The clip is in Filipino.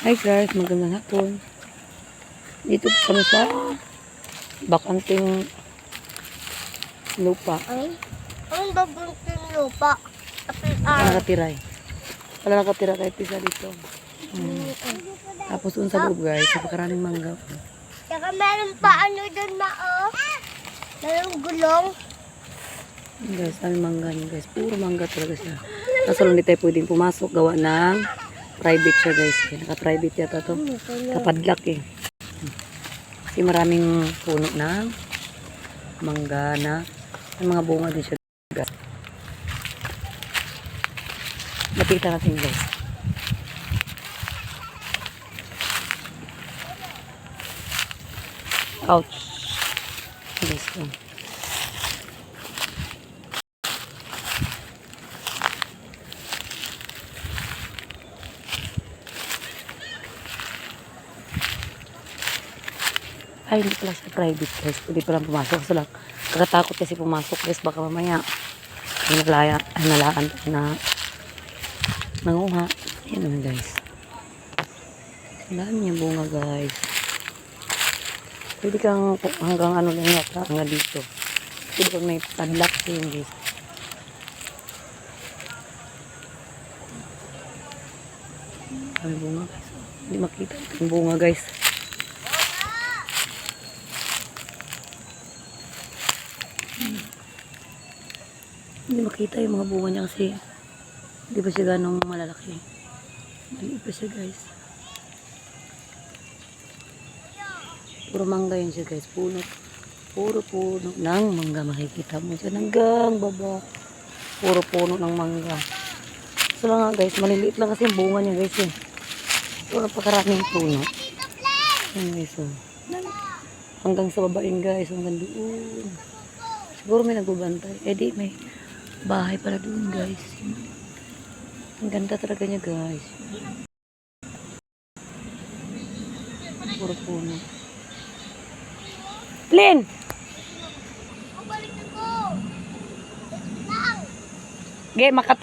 Hi guys, magandang hapon. Dito kami sa bakanting lupa. Ay, ang babunting lupa. Apil Wala ah. nakatira eh. Wala nakatira kahit isa dito. Hmm. Tapos dun sa loob guys, napakaraming mangga. Saka meron pa ano doon ma oh. Meron gulong. Guys, dami mangga niyo guys. Puro mangga talaga siya. Kaso lang hindi tayo pwedeng pumasok. Gawa ng private siya guys. Naka-private yata to. Kapadlak eh. Kasi maraming puno ng mangga na may mga bunga din siya guys. Makita natin guys. Ouch. Guys, oh. Ay, hindi pala siya private guys. Pwede pa lang pumasok. Kaso lang, kakatakot kasi pumasok guys. Baka mamaya, ay naglaya, ay nalaan na nanguha. Ayan naman guys. Ang bunga guys. Pwede kang hanggang ano lang yata, hanggang dito. Pwede kang may padlock din guys. Ang bunga guys. Hindi makita yung bunga guys. Hindi makita yung mga bunga niya kasi hindi pa siya ganong malalaki. Maliit pa siya guys. Puro mangga yun siya guys. Puno. Puro puno ng mangga. Makikita mo dyan hanggang baba. Puro puno ng mangga. So lang nga guys. Maliliit lang kasi yung bunga niya guys eh. Puro napakaraming puno. Yan guys oh. Hanggang sa baba guys. Hanggang doon. Siguro may nagbabantay. Eh di may bahay pala doon guys. Ang ganda talaga niya guys. Puro puno. Lin! Ge, Makati.